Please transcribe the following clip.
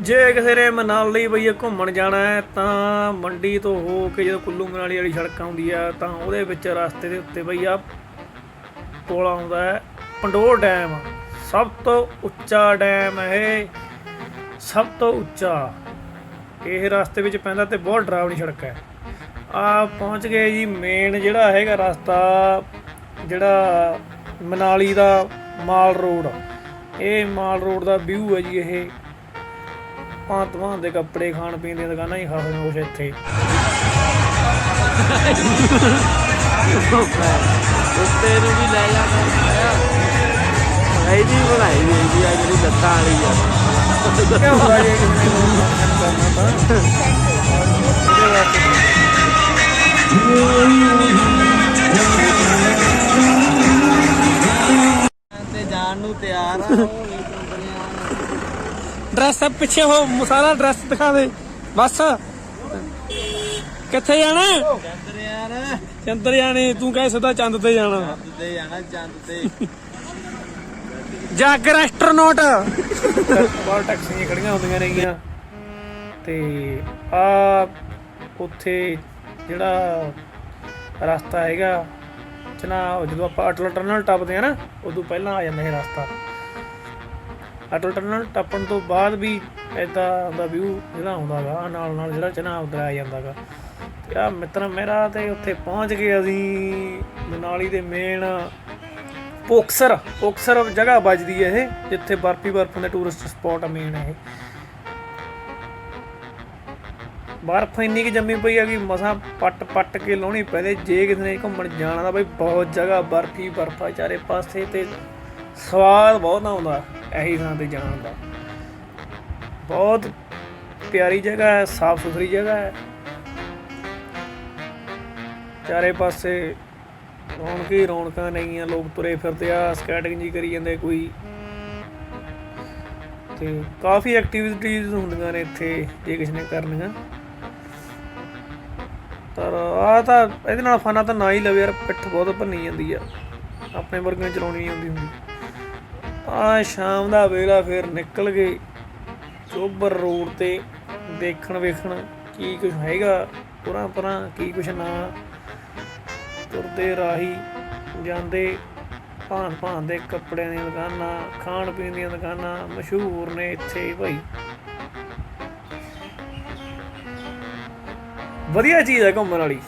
ਜੇ ਕਿਸੇ ਨੇ ਮਨਾਲੀ ਬਈ ਘੁੰਮਣ ਜਾਣਾ ਹੈ, ਤਾਂ ਮੰਡੀ ਤੋਂ ਹੋ ਕੇ ਜਦੋਂ ਕੁੱਲੂ ਮਨਾਲੀ ਵਾਲੀ ਸੜਕ ਆਉਂਦੀ ਆ, ਤਾਂ ਉਹਦੇ ਵਿੱਚ ਰਸਤੇ ਦੇ ਉੱਤੇ ਬਈ ਆ ਪੁਲ ਆਉਂਦਾ ਹੈ। ਪੰਡੋਰ ਡੈਮ, ਸਭ ਤੋਂ ਉੱਚਾ ਡੈਮ ਇਹ। ਸਭ ਤੋਂ ਉੱਚਾ। ਇਹ ਰਸਤੇ ਵਿੱਚ ਪੈਂਦਾ ਤੇ ਬਹੁਤ ਡਰਾਵਣੀ ਸੜਕ ਹੈ। ਆ ਪਹੁੰਚ ਗਏ ਜੀ ਮੇਨ ਜਿਹੜਾ ਹੈਗਾ ਰਸਤਾ, ਜਿਹੜਾ ਮਨਾਲੀ ਦਾ ਮਾਲ ਰੋਡ। ਇਹ ਮਾਲ ਰੋਡ ਦਾ ਵਿਊ ਹੈ ਜੀ ਇਹ। ਭਾਂਤ ਭਾਂਤ ਦੇ ਕੱਪੜੇ ਖਾਣ ਪੀਣ ਦੀਆਂ ਦੁਕਾਨਾਂ ਹੀ ਖਾਸ ਕੁਛ ਇੱਥੇ। ਉੱਤੇ ਨੂੰ ਵੀ ਲੈ ਜਾ ਇਹਦੀ ਬਣਾਈ ਹੋਈ ਜੀ ਆ ਜਿਹੜੀ ਲੱਤਾਂ ਵਾਲੀ ਆ। ਕਿਸੇ ਨੇ ਤਾਂ? ਜਾਣ ਨੂੰ ਤਿਆਰ ਆ ਡਰੈਸ ਪਿੱਛੇ ਹੋ ਸਾਰਾ ਡਰੈਸ ਦਿਖਾ ਦੇ। ਬਸ। ਕਿੱਥੇ ਜਾਣਾ? ਚੰਦਰ ਯਾਰ ਚੰਦਰ ਜਾਣੇ ਤੂੰ ਕਹੇ ਸਿੱਧਾ ਚੰਦ ਤੇ ਜਾਣਾ। ਚੰਦ ਤੇ ਜਾਣਾ ਚੰਦ ਤੇ। ਜੱਗ ਰੈਸਟੋਰੈਂਟ ਬਹੁਤ ਟੈਕਸੀਆਂ ਖੜੀਆਂ ਹੁੰਦੀਆਂ ਨੇਗੀਆਂ। ਤੇ ਆ ਉੱਥੇ ਜਿਹੜਾ ਰਸਤਾ ਹੈਗਾ ਚਨਾ ਜਦੋਂ ਆਪਾਂ ਅਟਲ ਟਨਲ ਟੱਪਦੇ ਆ ਨਾ ਉਦੋਂ ਪਹਿਲਾਂ ਆ ਜਾਂਦਾ ਇਹ ਰਸਤਾ। ਅਟਲ ਟਨਲ ਟੱਪਣ ਤੋਂ ਬਾਅਦ ਵੀ ਐਦਾਂ ਦਾ ਵਿਊ ਜਿਹੜਾ ਆਉਂਦਾਗਾ ਨਾਲ ਨਾਲ ਜਿਹੜਾ ਚਨਾ ਉਧਰ ਜਾਂਦਾਗਾ। ਤੇ ਆ ਮਿੱਤਰ ਮੇਰਾ ਤੇ ਉੱਥੇ ਪਹੁੰਚ ਗਏ ਅਸੀਂ, ਮਨਾਲੀ ਦੇ ਮੇਨ ਪੋਕਸਰ ਪੋਕਸਰ ਜਗ੍ਹਾ ਵੱਜਦੀ ਹੈ ਇਹ, ਜਿੱਥੇ ਬਰਫੀ ਬਰਫ ਦੇ ਟੂਰਿਸਟ ਸਪੌਟ ਆ ਮੇਨ ਇਹ। ਬਰਫ ਇੰਨੀ ਕਿ ਜੰਮੀ ਪਈ ਆ ਕਿ ਮਸਾਂ ਪੱਟ ਪੱਟ ਕੇ ਲਾਉਣੀ ਪੈਂਦੇ, ਜੇ ਕਿਸੇ ਨੇ ਘੁੰਮਣ ਜਾਣਾ ਤਾਂ ਬਈ ਬਹੁਤ ਜਗ੍ਹਾ ਬਰਫੀ ਬਰਫਾ ਚਾਰੇ ਪਾਸੇ ਤੇ ਸਵਾਦ ਬਹੁਤ ਆਉਂਦਾ, ਇਹੀ ਥਾਂ ਤੇ ਜਾਣ ਦਾ। ਬਹੁਤ ਪਿਆਰੀ ਜਗ੍ਹਾ ਹੈ, ਸਾਫ਼ ਸੁਥਰੀ ਜਗ੍ਹਾ ਹੈ। ਚਾਰੇ ਪਾਸੇ ਰੌਣਕ ਹੀ ਰੌਣਕਾਂ ਨੇਗੀਆਂ ਲੋਕ ਤੁਰੇ ਫਿਰਦੇ ਆ ਸਕੈਟਿੰਗ ਜੀ ਕਰੀ ਜਾਂਦੇ ਕੋਈ। ਤੇ ਕਾਫੀ ਐਕਟੀਵਿਟੀਜ਼ ਹੁੰਦੀਆਂ ਨੇ ਇੱਥੇ, ਜੇ ਕਿਸੇ ਨੇ ਕਰਨੀਆਂ। ਪਰ ਆ ਤਾਂ, ਇਹਦੇ ਨਾਲ ਫਾਨਾ ਤਾਂ ਨਾ ਹੀ ਲਵੇ ਯਾਰ, ਪਿੱਠ ਬਹੁਤ ਭੰਨੀ ਜਾਂਦੀ ਆ। ਆਪਣੇ ਵਰਗਿਆਂ ਚਲਾਉਣੀ ਆਉਂਦੀ ਹੁੰਦੀ। ਆ ਸ਼ਾਮ ਦਾ ਵੇਲਾ ਫਿਰ ਨਿਕਲ ਗਏ ਚੋਬਰ ਰੋਡ ਤੇ, ਦੇਖਣ ਵੇਖਣ ਕੀ ਕੁਝ ਹੈਗਾ, ਪੁਰਾਂ ਪੁਰਾਂ ਕੀ ਕੁਝ ਨਾ। ਤੁਰਦੇ ਰਾਹੀ ਜਾਂਦੇ ਭਾਂ ਭਾਂਤ ਦੇ ਕੱਪੜਿਆਂ ਦੀਆਂ ਦੁਕਾਨਾਂ, ਖਾਣ ਪੀਣ ਦੀਆਂ ਦੁਕਾਨਾਂ, ਮਸ਼ਹੂਰ ਨੇ ਇੱਥੇ ਭਾਈ ਵਧੀਆ ਚੀਜ਼ ਹੈ ਘੁੰਮਣ ਵਾਲੀ।